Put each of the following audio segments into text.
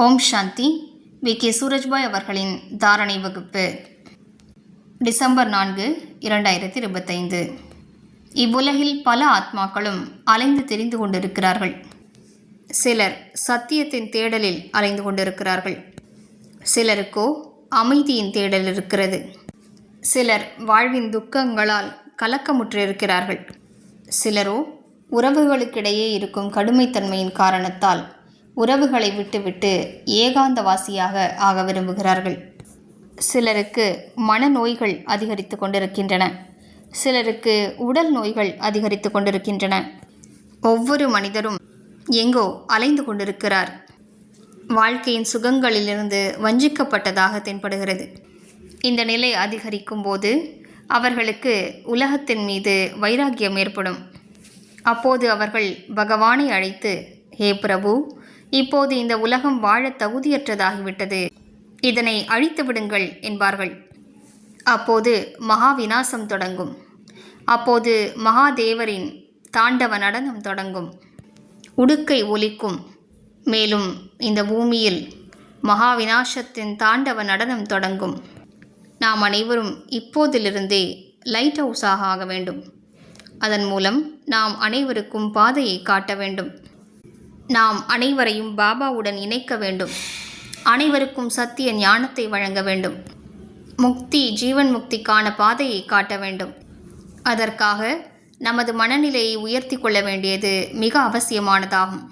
Om Shanti. We. K. Surajbhai அவர்களின் தாரணை வகுப்பு. டிசம்பர் நான்கு இரண்டாயிரத்தி இருபத்தைந்து இவ்வுலகில் பல ஆத்மாக்களும் அலைந்து தெரிந்து கொண்டிருக்கிறார்கள். சிலர் சத்தியத்தின் தேடலில் அலைந்து கொண்டிருக்கிறார்கள். சிலருக்கோ அமைதியின் தேடல் இருக்கிறது. சிலர் வாழ்வின் துக்கங்களால் கலக்கமுற்றிருக்கிறார்கள். சிலரோ உறவுகளுக்கிடையே இருக்கும் கடுமைத்தன்மையின் காரணத்தால் உறவுகளை விட்டுவிட்டு ஏகாந்தவாசியாக ஆக விரும்புகிறார்கள். சிலருக்கு மனநோய்கள் அதிகரித்து கொண்டிருக்கின்றன. சிலருக்கு உடல் நோய்கள் அதிகரித்து கொண்டிருக்கின்றன. ஒவ்வொரு மனிதரும் எங்கோ அலைந்து கொண்டிருக்கிறார். வாழ்க்கையின் சுகங்களிலிருந்து வஞ்சிக்கப்பட்டதாக தென்படுகிறது. இந்த நிலை அதிகரிக்கும் போது அவர்களுக்கு உலகத்தின் மீது வைராக்கியம் ஏற்படும். அப்போது அவர்கள் பகவானை அழைத்து ஹே பிரபு இப்போது இந்த உலகம் வாழ தகுதியற்றதாகிவிட்டது. இதனை அழித்து விடுங்கள் என்பார்கள். அப்போது மகா விநாசம் தொடங்கும். அப்போது மகாதேவரின் தாண்டவ நடனம் தொடங்கும். உடுக்கை ஒலிக்கும். மேலும் இந்த பூமியில் மகா விநாசத்தின் தாண்டவ நடனம் தொடங்கும். நாம் அனைவரும் இப்போதிலிருந்தே லைட் ஹவுஸாக ஆக வேண்டும். அதன் மூலம் நாம் அனைவருக்கும் பாதையை காட்ட வேண்டும். நாம் அனைவரையும் பாபாவுடன் இணைக்க வேண்டும். அனைவருக்கும் சத்திய ஞானத்தை வழங்க வேண்டும். முக்தி ஜீவன் முக்திக்கான பாதையை காட்ட வேண்டும். அதற்காக நமது மனநிலையை உயர்த்தி கொள்ள வேண்டியது மிக அவசியமானதாகும்.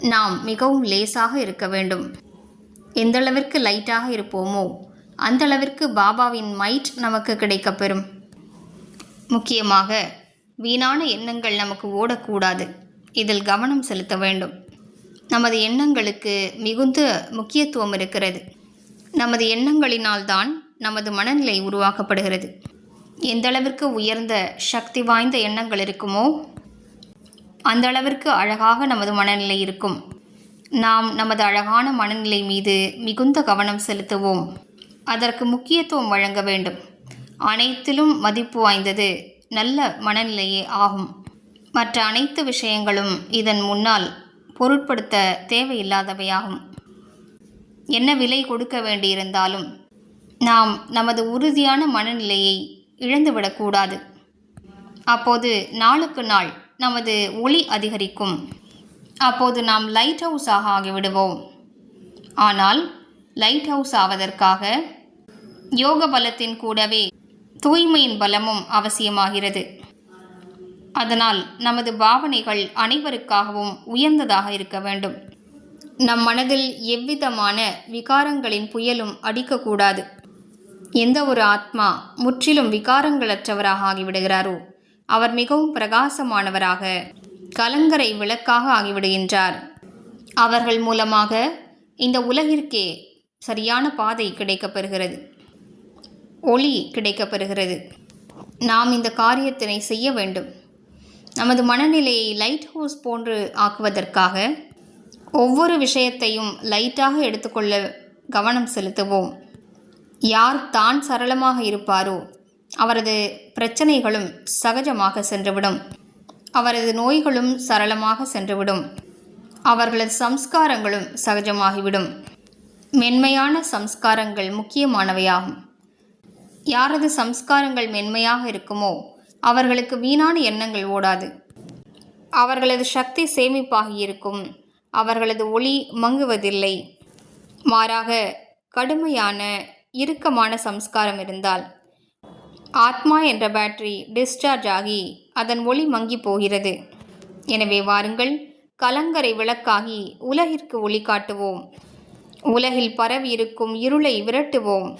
நாம் மிகவும் லேசாக இருக்க வேண்டும். எந்தளவிற்கு லைட்டாக இருப்போமோ அந்தளவிற்கு பாபாவின் மைட் நமக்கு கிடைக்கப்பெறும். முக்கியமாக வீணான எண்ணங்கள் நமக்கு ஓடக்கூடாது. இதில் கவனம் செலுத்த வேண்டும். நமது எண்ணங்களுக்கு மிகுந்த முக்கியத்துவம் இருக்கிறது. நமது எண்ணங்களினால்தான் நமது மனநிலை உருவாக்கப்படுகிறது. எந்தளவிற்கு உயர்ந்த சக்தி வாய்ந்த எண்ணங்கள் இருக்குமோ அந்த அளவிற்கு அழகாக நமது மனநிலை இருக்கும். நாம் நமது அழகான மனநிலை மீது மிகுந்த கவனம் செலுத்துவோம். அதற்கு முக்கியத்துவம் வழங்க வேண்டும். அனைத்திலும் மதிப்பு வாய்ந்தது நல்ல மனநிலையே ஆகும். மற்ற அனைத்து விஷயங்களும் இதன் முன்னால் பொருட்படுத்த தேவையில்லாதவையாகும். என்ன விலை கொடுக்க வேண்டியிருந்தாலும் நாம் நமது உறுதியான மனநிலையை இழந்துவிடக்கூடாது அப்போது நாளுக்கு நாள் நமது ஒளி அதிகரிக்கும். அப்போது நாம் லைட் ஹவுஸாக ஆகிவிடுவோம். ஆனால் லைட் ஹவுஸ் ஆவதற்காக யோக பலத்தின் கூடவே தூய்மையின் பலமும் அவசியமாகிறது. அதனால் நமது பாவனைகள் அனைவருக்காகவும் உயர்ந்ததாக இருக்க வேண்டும். நம் மனதில் எவ்விதமான விகாரங்களின் புயலும் அடிக்கக்கூடாது. எந்த ஒரு ஆத்மா முற்றிலும் விகாரங்களற்றவராக ஆகிவிடுகிறாரோ அவர் மிகவும் பிரகாசமானவராக கலங்கரை விளக்காக ஆகிவிடுகின்றார். அவர்கள் மூலமாக இந்த உலகிற்கே சரியான பாதை கிடைக்கப்பெறுகிறது. ஒளி கிடைக்கப்பெறுகிறது. நாம் இந்த காரியத்தினை செய்ய வேண்டும். நமது மனநிலையை லைட் ஹவுஸ் போன்று ஆக்குவதற்காக ஒவ்வொரு விஷயத்தையும் லைட்டாக எடுத்துக்கொள்ள கவனம் செலுத்துவோம். யார் தான் சரளமாக இருப்பாரோ அவரது பிரச்சனைகளும் சகஜமாக சென்றுவிடும். அவரது நோய்களும் சரளமாக சென்றுவிடும். அவர்களது சம்ஸ்காரங்களும் சகஜமாகிவிடும். மென்மையான சம்ஸ்காரங்கள் முக்கியமானவையாகும். யாரது சம்ஸ்காரங்கள் மென்மையாக இருக்குமோ அவர்களுக்கு வீணான எண்ணங்கள் ஓடாது. அவர்களது சக்தி சேமிப்பாகி இருக்கும் அவர்களது ஒளி மங்குவதில்லை. மாறாக கடுமையான இறுக்கமான சம்ஸ்காரம் இருந்தால் ஆத்மா என்ற பேட்டரி டிஸ்சார்ஜ் ஆகி அதன் ஒளி மங்கி போகிறது. எனவே வாருங்கள் கலங்கரை விளக்காகி உலகிற்கு ஒளி காட்டுவோம். உலகில் பரவி இருக்கும் இருளை விரட்டுவோம்.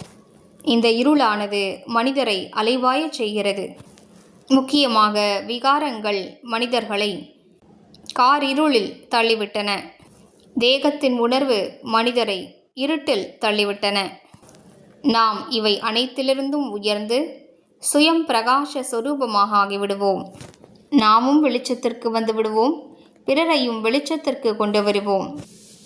இந்த இருளானது மனிதரை அலைவாயச் செய்கிறது. முக்கியமாக விகாரங்கள் மனிதர்களை காரிருளில் தள்ளிவிட்டன. தேகத்தின் உணர்வு மனிதரை இருட்டில் தள்ளிவிட்டன. நாம் இவை அனைத்திலிருந்தும் உயர்ந்து சுயம் பிரகாச சொரூபமாக ஆகிவிடுவோம். நாமும் வெளிச்சத்திற்கு வந்து விடுவோம். பிறரையும் வெளிச்சத்திற்கு கொண்டு வருவோம்.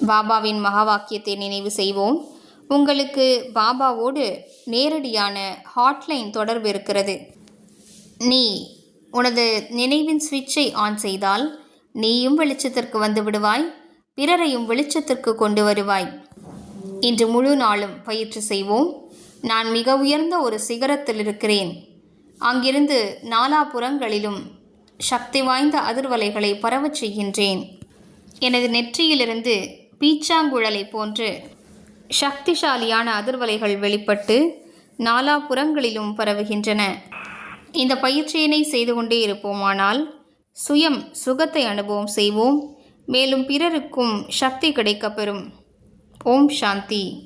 பாபாவின் மகாவாக்கியத்தை நினைவு செய்வோம். உங்களுக்கு பாபாவோடு நேரடியான ஹாட்லைன் தொடர்பு இருக்கிறது. நீ உனது நினைவின் சுவிட்சை ஆன் செய்தால் நீயும் வெளிச்சத்திற்கு வந்து விடுவாய் பிறரையும் வெளிச்சத்திற்கு கொண்டு வருவாய். இன்று முழு நாளும் பயிற்சி செய்வோம். நான் மிக உயர்ந்த ஒரு சிகரத்தில் இருக்கிறேன். அங்கிருந்து நாலாபுறங்களிலும் சக்தி வாய்ந்த அதிர்வலைகளை பரவச் செய்கின்றேன். எனது நெற்றியிலிருந்து பீச்சாங்குழலை போன்று சக்திசாலியான அதிர்வலைகள் வெளிப்பட்டு நாலாபுறங்களிலும் பரவுகின்றன. இந்த பயிற்சியினை செய்து கொண்டே இருப்போமானால் சுயம் சுகத்தை அனுபவம் செய்வோம். மேலும் பிறருக்கும் சக்தி கிடைக்கப்பெறும். ஓம் சாந்தி.